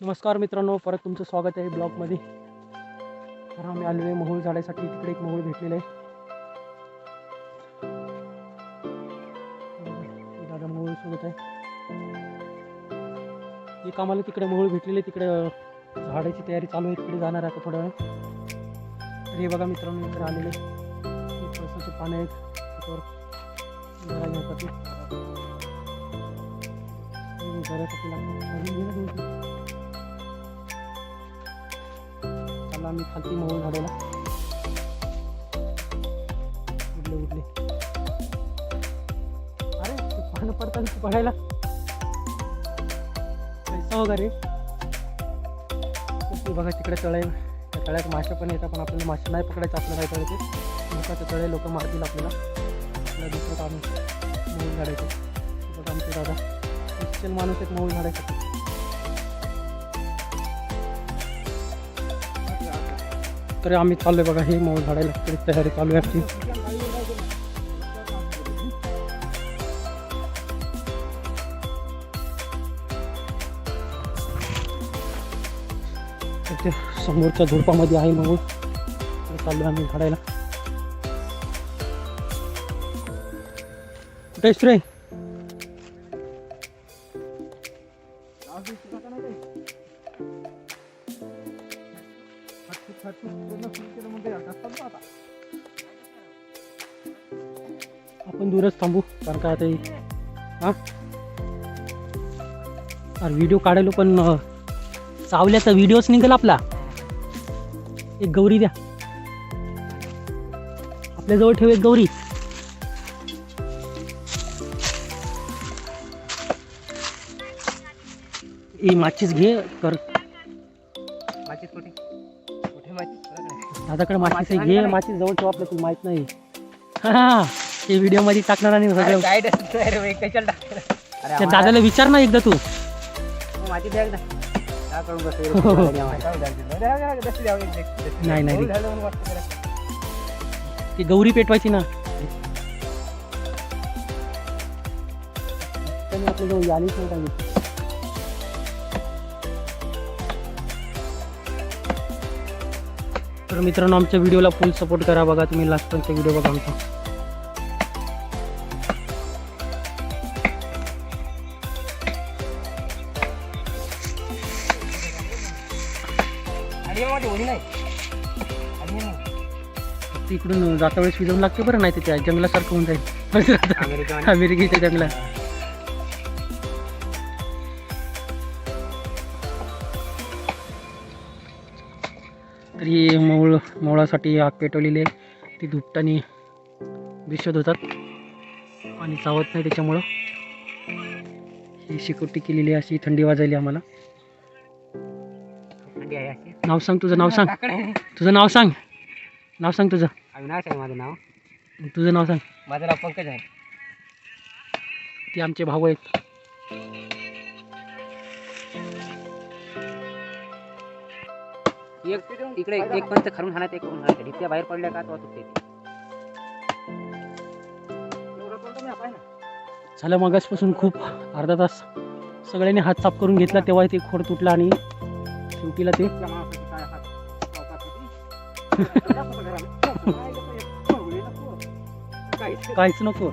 नमस्कार मित्रांनो परत तुमचं स्वागत आहे ब्लॉगमध्ये. तर आम्ही आलो आहे मोहूळ झाडासाठी तिकडे एक मोहूळ भेटलेलं आहे. दादा मोहूळ सोबत आहे. एक आम्हाला तिकडे मोहूळ भेटलेले तिकडे झाडाची तयारी चालू आहे. तिकडे जाणार आहे आता थोड्या वेळ. तर हे बघा मित्रांनो इकडे आलेले पळसाचे पानं आहेत. त्याच्यावर घरासाठी लागतं चला मी खालती मोहळ झाडेला उडले उडले. अरे पानं पडतात की पडायला. पैसा वगैरे. बघा तिकडे तळे त्या तळ्यात मासे पण येतात पण आपल्याला मासे नाही पकडायचं आपल्याला काय करायचे लोकांचे तळे लोक मारतील आपल्याला. आपल्याला दुसरं काम मोहळ झाडायचं. बघा आमचे दादा. निश्चल माणूस एक मोहळ झाडायसाठी. तर आम्ही चाललोय बघा हे मोहळ झाडायला तरी तयारी चालू आहे आमची. ते समोरच्या झुडपामध्ये आहे मग चाललो आम्ही झाडायला. कुठे रे? आपण दूरच थांबू कारण काय आता हा अरे व्हिडिओ काढायलो पण चावल्याचा व्हिडिओच निघेल आपला. एक गौरी द्या. आपल्याजवळ ठेव एक गौरी. ए माचीस घे कर. माचीस दादाकडे आहे घे माचीस जवळ ठेव आपल्या तुला माहीत नाही. हा ते व्हिडिओमध्ये टाकणार आणि सगळं त्या दादाला विचार ना एकदा तू. आम्हाला- माती द्या एकदा? हो, हो. नाही, नाही, हो. ती गौरी पेटवायची ना. आपल्या जवळ आलीच नाही तर मित्रांनो आमच्या व्हिडिओला फुल सपोर्ट करा बघा. तुम्ही लास्टपर्यंत व्हिडिओ बघा आमचा. इकडून जाता वेळेस विजवून लागते बरं नाही त्या जंगलासारखं होऊन जाईल. अमेरिका अमेरिकेच्या जंगलात. तर ही मोळ मोळासाठी आग पेटवलेली आहे. ती धुपटाने दिसत होतात. आणि चावत नाही त्याच्यामुळं. ही शिकोटी केलेली आहे अशी थंडी वाजायली आम्हाला. नाव सांग तुझं नाव सांग. तुझं नाव सांग. नाव सांग तुझं. अविनाश आहे माझं नाव. तुझं नाव सांग. माझं नाव पंकज आहे. ते आमचे भाऊ आहेत. एक इकडे एक पंच खरून हाणायचं एक करून हाणायचं. ढिपक्या बाहेर पडल्या का तेव्हा तुटते झालं मगासपासून खूप अर्धा तास. सगळ्यांनी हात साफ करून घेतला तेव्हा ते खोड तुटला आणि शेवटीला ते काहीच नको.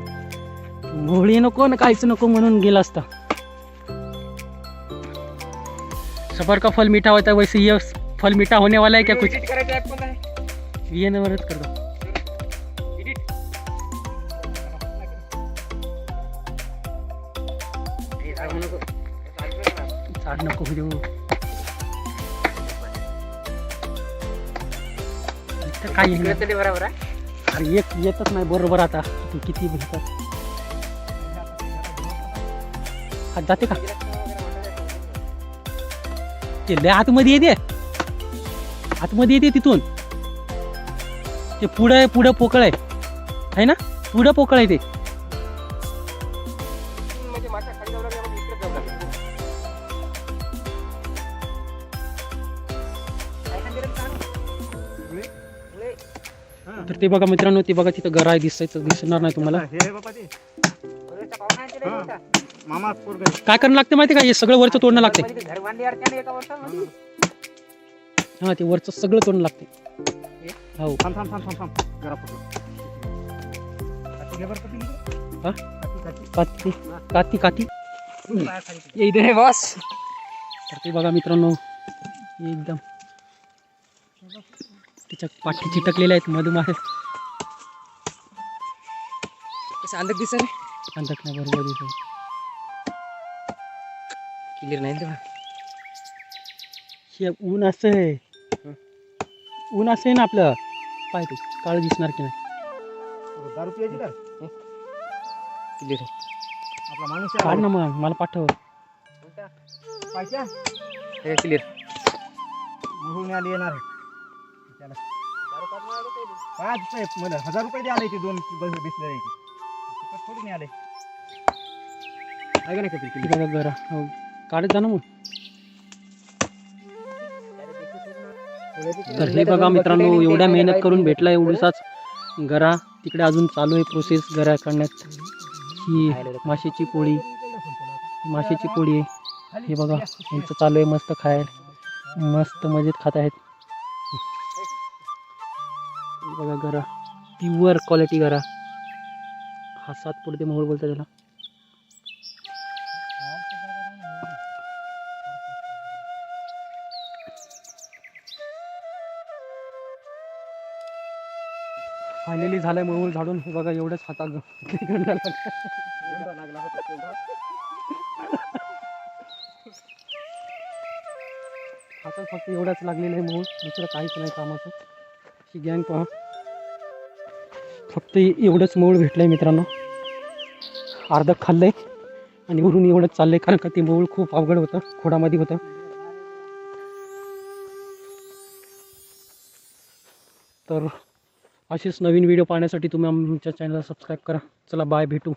मोहळी नको ना काहीच नको म्हणून गेला असता. सफर का फल मीठा होता वैसे ये फल मीठा होने वाला है क्या कुछ? करायचं आहे कोणतं आहे ये नवरच करतो Edit. हे सांगू नको. झाड नको देऊ इथं काय इकडे येणार? तरी बरोबर आहे अरे येत येतच नाही बरोबर आता तू किती म्हणतात हात। जाते का? ते लय आतमध्ये येते आतमध्ये येते तिथून. ते पुढं आहे पुढं पोकळ आहे. आहे ना? पुढं पोकळ आहे ते. म्हणजे? तर ते बघा मित्रांनो ते बघा तिथं गराय दिसायचं दिसणार नाही तुम्हाला. आहे काय करणं लागते माहिती का? हे सगळं वरचं तोडणं लागते हा ते वरचं सगळं तोडणं लागते हो? थांब थांब थांब थांब थांब. जरा. हा? काती काती काती इथे रे बॉस. तर ते बघा मित्रांनो एकदम. तिच्या पाठी चिटकलेले आहेत मधुमार कसं अंदाज दिसत रे अंधक नाही बरोबर दिसत क्लिअर नाही हे ऊन असं आहे. ऊन असं आहे ना आपलं. पाय तू काळ दिसणार की नाही? दारू पियाची का? क्लिअर आपला माणूस काढ ना मग मला पाठव. पाहिजे? क्लिअर म्हणून आली येणार आहे. त्याला. पाच रुपये मला हजार रुपये द्यायला येते दोन बस बिसले थोडी नाही आले. आहे का नाही कपिल हे बघा गरा हो. काढत जा ना मग. तर हे बघा मित्रांनो एवढ्या मेहनत करून भेटला एवढीसाच गरा तिकडे अजून चालू आहे प्रोसेस गरा काढण्यात ही माशेची पोळी माशेची माशाची पोळी आहे. हे बघा यांचं चालू आहे मस्त खायला मस्त मजेत खात आहेत. हे बघा गरा प्युअर क्वालिटी गरा. हा सात पुढे मोहोळ बोलतात त्याला. फायनली झालंय मूळ झाडून. हे बघा एवढंच हातात लागला हातात फक्त एवढंच लागलेलं आहे मूळ दुसरं काहीच नाही कामाचं. ही गँग पहा. फक्त एवढंच मोहोळ भेटलंय मित्रांनो. अर्ध खाल्लंय आणि वरून एवढंच चाललंय कारण का ते मूळ खूप अवघड होतं खोडामध्ये होतं. तर असेच नवीन व्हिडिओ पाहण्यासाठी तुम्ही आमच्या चॅनलला सबस्क्राईब करा. चला बाय भेटू.